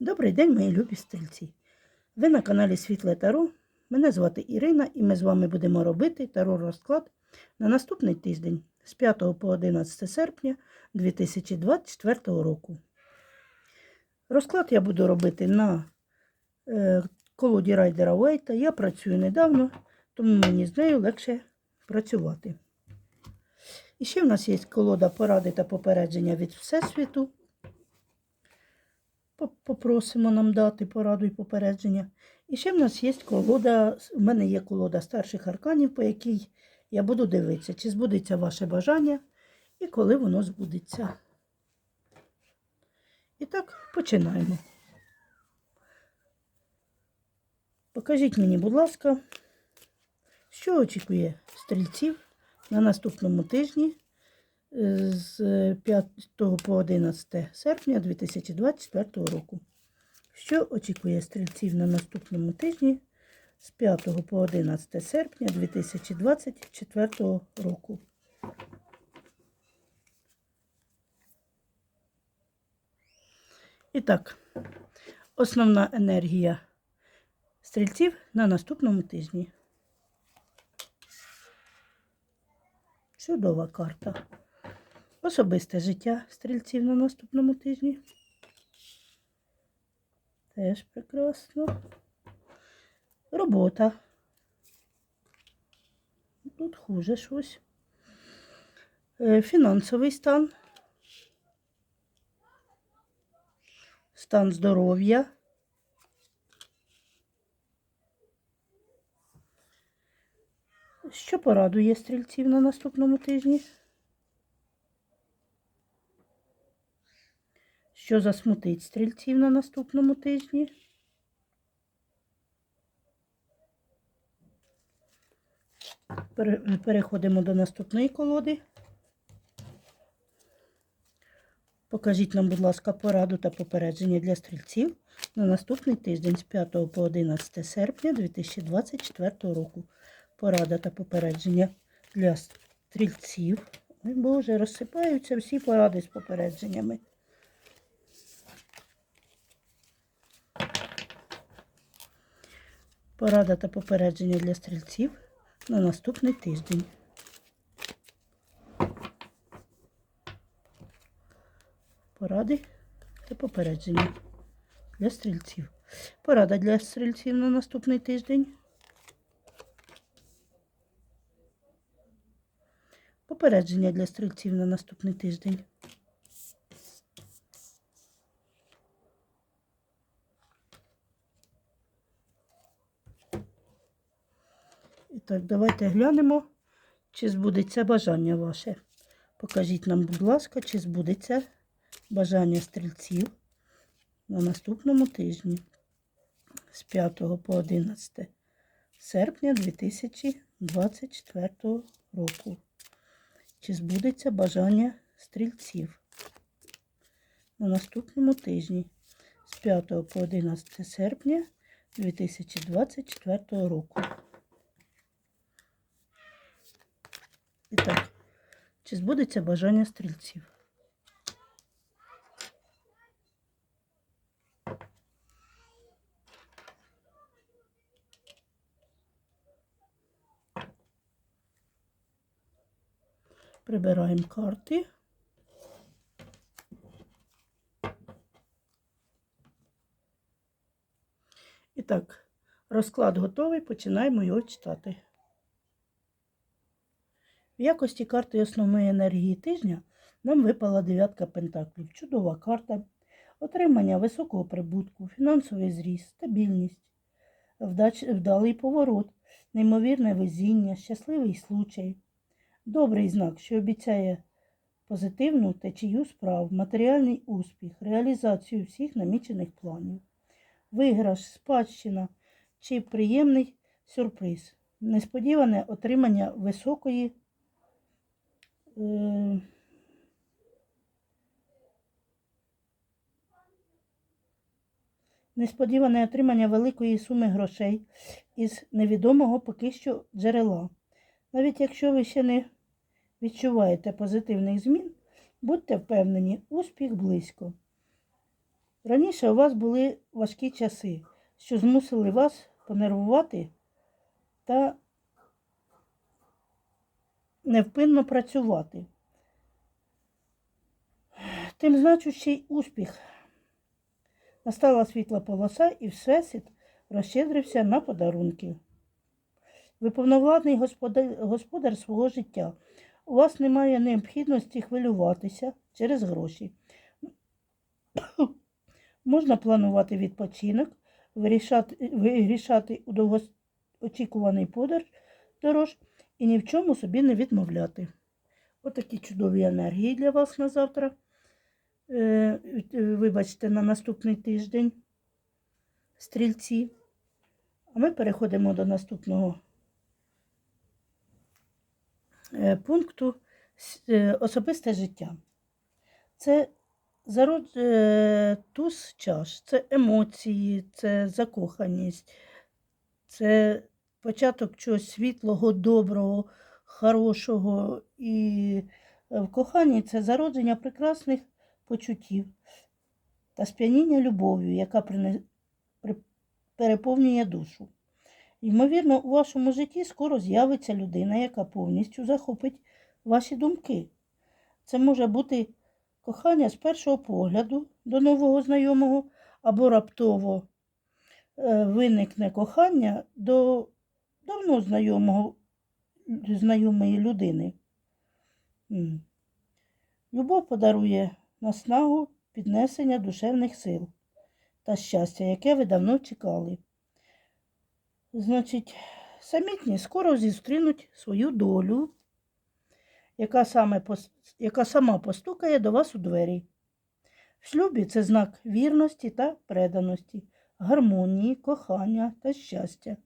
Добрий день, мої любі стрільці. Ви на каналі Світле Таро. Мене звати Ірина, і ми з вами будемо робити таро розклад на наступний тиждень з 5 по 11 серпня 2024 року. Розклад я буду робити на е, колоді райдера Уейта. Я працюю недавно, тому мені з нею легше працювати. І ще в нас є колода поради та попередження від Всесвіту. По- Попросимо нам дати пораду і попередження. І ще в нас є колода, у мене є колода старших арканів, по якій я буду дивитися, чи збудеться ваше бажання і коли воно збудеться. І так, починаємо. Покажіть мені, будь ласка, що очікує стрільців на наступному тижні з 5 по 11 серпня 2024 року. Що очікує стрільців на наступному тижні з 5 по 11 серпня 2024 року? І так, основна енергія стрільців на наступному тижні. Чудова карта. Особисте життя стрільців на наступному тижні. Теж прекрасно. Робота. Тут хуже щось. Е, Фінансовий стан. Стан здоров'я. Що порадує стрільців на наступному тижні? Що засмутить стрільців на наступному тижні? Переходимо до наступної колоди. Покажіть нам, будь ласка, пораду та попередження для стрільців на наступний тиждень з 5 по 11 серпня 2024 року. Порада та попередження для стрільців. Боже, розсипаються всі поради з попередженнями. Порада та попередження для стрільців на наступний тиждень. Поради та попередження для стрільців. Порада для стрільців на наступний тиждень. Попередження для стрільців на наступний тиждень. Так, давайте глянемо, чи збудеться бажання ваше. Покажіть нам, будь ласка, чи збудеться бажання стрільців на наступному тижні з 5 по 11 серпня 2024 року. Чи збудеться бажання стрільців на наступному тижні з 5 по 11 серпня 2024 року. І так, чи збудеться бажання стрільців? Прибираємо карти. І так, розклад готовий, починаємо його читати. В якості карти основної енергії тижня нам випала дев'ятка пентаклів. Чудова карта, отримання високого прибутку, фінансовий зріст, стабільність, вдач, вдалий поворот, неймовірне везіння, щасливий случай. Добрий знак, що обіцяє позитивну течію справ, матеріальний успіх, реалізацію всіх намічених планів, виграш, спадщина чи приємний сюрприз, несподіване отримання високої е, несподіване отримання великої суми грошей із невідомого поки що джерела. Навіть якщо ви ще не відчуваєте позитивних змін, будьте впевнені, успіх близько. Раніше у вас були важкі часи, що змусили вас понервувати та невпинно працювати. Тим значущий успіх. Настала світла полоса і всесвіт розщедрився на подарунки. Ви повновладний господар, господар свого життя. У вас немає необхідності хвилюватися через гроші. Можна планувати відпочинок, вирішати, вирішати у довгоочікуваний подорож дорож і ні в чому собі не відмовляти. Отакі чудові енергії для вас на завтра. Е, е, вибачте, на наступний тиждень стрільці. А ми переходимо до наступного е, пункту особисте життя. Це зарод... туз чаш, це емоції, це закоханість, це початок чогось світлого, доброго, хорошого. І е, в коханні це зародження прекрасних почуттів та сп'яніння любов'ю, яка переповнює душу. Ймовірно, у вашому житті скоро з'явиться людина, яка повністю захопить ваші думки. Це може бути кохання з першого погляду до нового знайомого, або раптово е, виникне кохання до давно знайомого, знайомої людини. Любов подарує наснагу піднесення душевних сил та щастя, яке ви давно чекали. Значить, самітні скоро зустрінуть свою долю, яка, саме, яка сама постукає до вас у двері. В шлюбі це знак вірності та преданості, гармонії, кохання та щастя,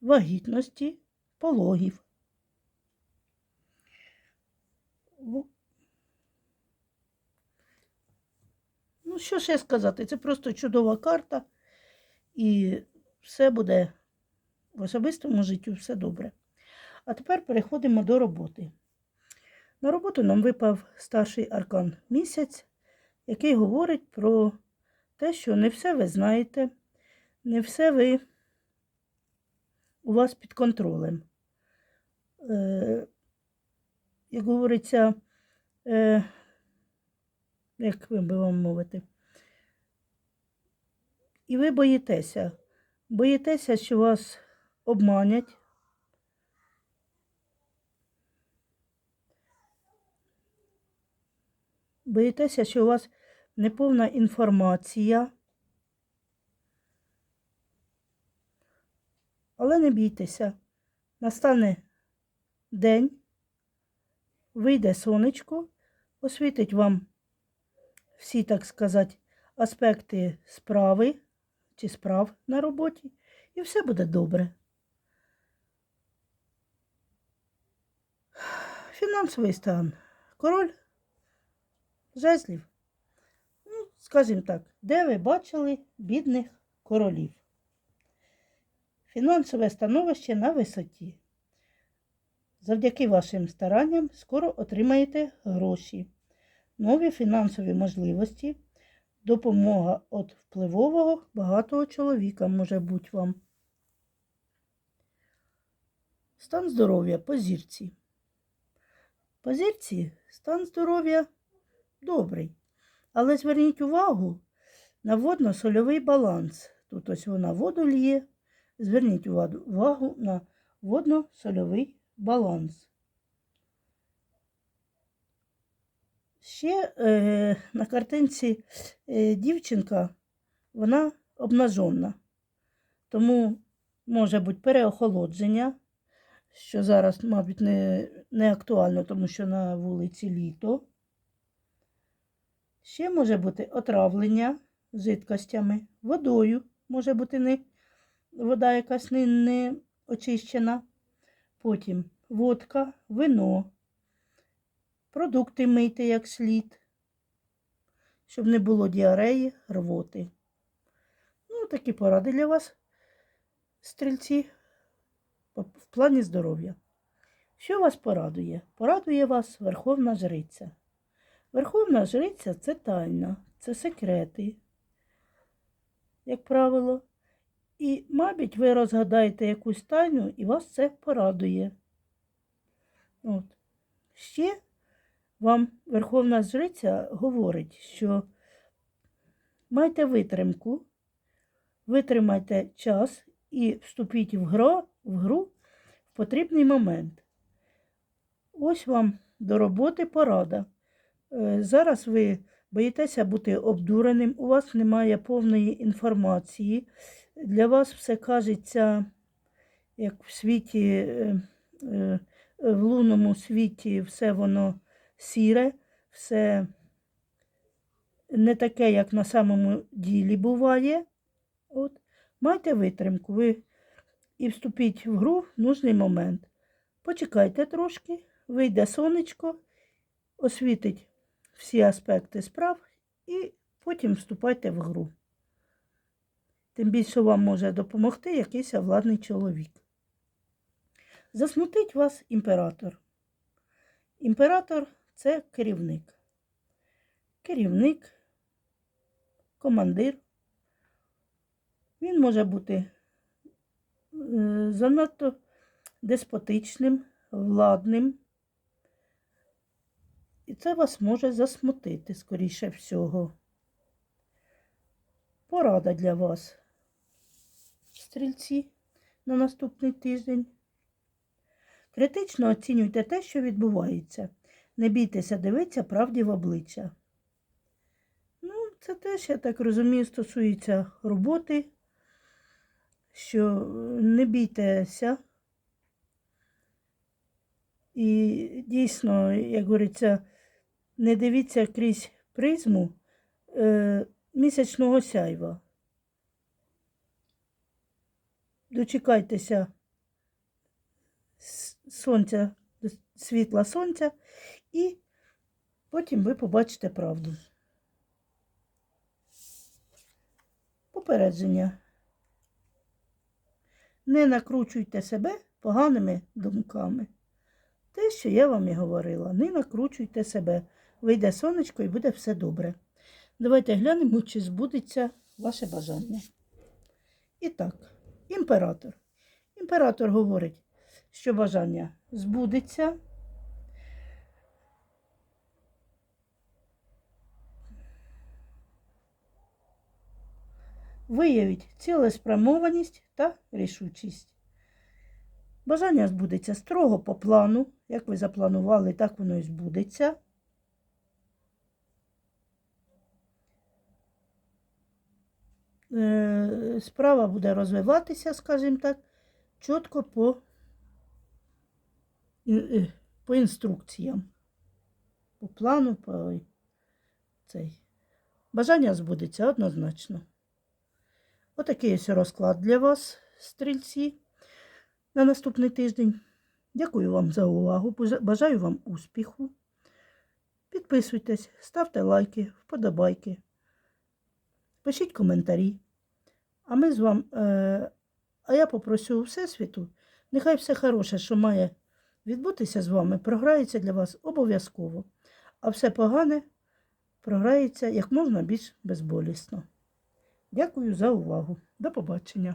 вагітності, пологів. Ну, що ще сказати? Це просто чудова карта, і все буде в особистому житті, все добре. А тепер переходимо до роботи. На роботу нам випав старший аркан місяць, який говорить про те, що не все ви знаєте, не все ви у вас під контролем. Е, як говориться, е, як би вам мовити, і ви боїтеся. Боїтеся, що вас обманять. Боїтеся, що у вас неповна інформація. Але не бійтеся. Настане день, вийде сонечко, освітить вам всі, так сказати, аспекти справи чи справ на роботі, і все буде добре. Фінансовий стан. Король жезлів. Ну, скажімо так, де ви бачили бідних королів? Фінансове становище на висоті. Завдяки вашим старанням скоро отримаєте гроші, нові фінансові можливості, допомога від впливового багатого чоловіка може бути вам. Стан здоров'я по зірці. По зірці стан здоров'я добрий. Але зверніть увагу на водно-сольовий баланс. Тут ось вона воду лє. Зверніть увагу на водно-сольовий баланс. Ще е, на картинці е, дівчинка, вона обнажена. Тому може бути переохолодження, що зараз, мабуть, не, не актуально, тому що на вулиці літо. Ще може бути отравлення жидкостями, водою, може бути не, вода якась не, не очищена. Потім водка, вино, продукти мийте як слід, щоб не було діареї, рвоти. Ну, такі поради для вас, стрільці, в плані здоров'я. Що вас порадує? Порадує вас Верховна Жриця. Верховна Жриця це тайна, це секрети, як правило. І, мабуть, ви розгадаєте якусь тайну і вас це порадує. От. Ще вам Верховна Жриця говорить, що майте витримку, витримайте час і вступіть в гру, в гру в потрібний момент. Ось вам до роботи порада. Е, Зараз ви боїтеся бути обдуреним, у вас немає повної інформації. Для вас все кажеться, як в світі, е, е, в лунному світі, все воно сіре, все не таке, як на самому ділі буває. От. Майте витримку, ви і вступіть в гру в нужний момент. Почекайте трошки, вийде сонечко, освітить всі аспекти справ і потім вступайте в гру. Тим більше вам може допомогти якийсь владний чоловік. Засмутить вас імператор. Імператор це керівник. Керівник, командир. Він може бути е, занадто деспотичним, владним. І це вас може засмутити, скоріше всього. Порада для вас, стрільці, на наступний тиждень. Критично оцінюйте те, що відбувається. Не бійтеся дивитися правді в обличчя. Ну, це теж, я так розумію, стосується роботи, що не бійтеся. І дійсно, як говориться, не дивіться крізь призму е, місячного сяйва. Дочекайтеся сонця, світла сонця, і потім ви побачите правду. Попередження. Не накручуйте себе поганими думками. Те, що я вам і говорила, не накручуйте себе. Вийде сонечко і буде все добре. Давайте глянемо, чи збудеться ваше бажання. І так, імператор. Імператор говорить, що бажання збудеться. Виявіть цілеспрямованість та рішучість. Бажання збудеться строго по плану. Як ви запланували, так воно і збудеться. Справа буде розвиватися, скажімо так, чітко по, е, по інструкціям. По плану, по цей. Бажання збудеться однозначно. Отакий ось розклад для вас, стрільці на наступний тиждень. Дякую вам за увагу. Бажаю вам успіху. Підписуйтесь, ставте лайки, вподобайки, пишіть коментарі. А ми з вами, е, а я попрошу Всесвіту, нехай все хороше, що має відбутися з вами, програється для вас обов'язково. А все погане програється як можна більш безболісно. Дякую за увагу. До побачення.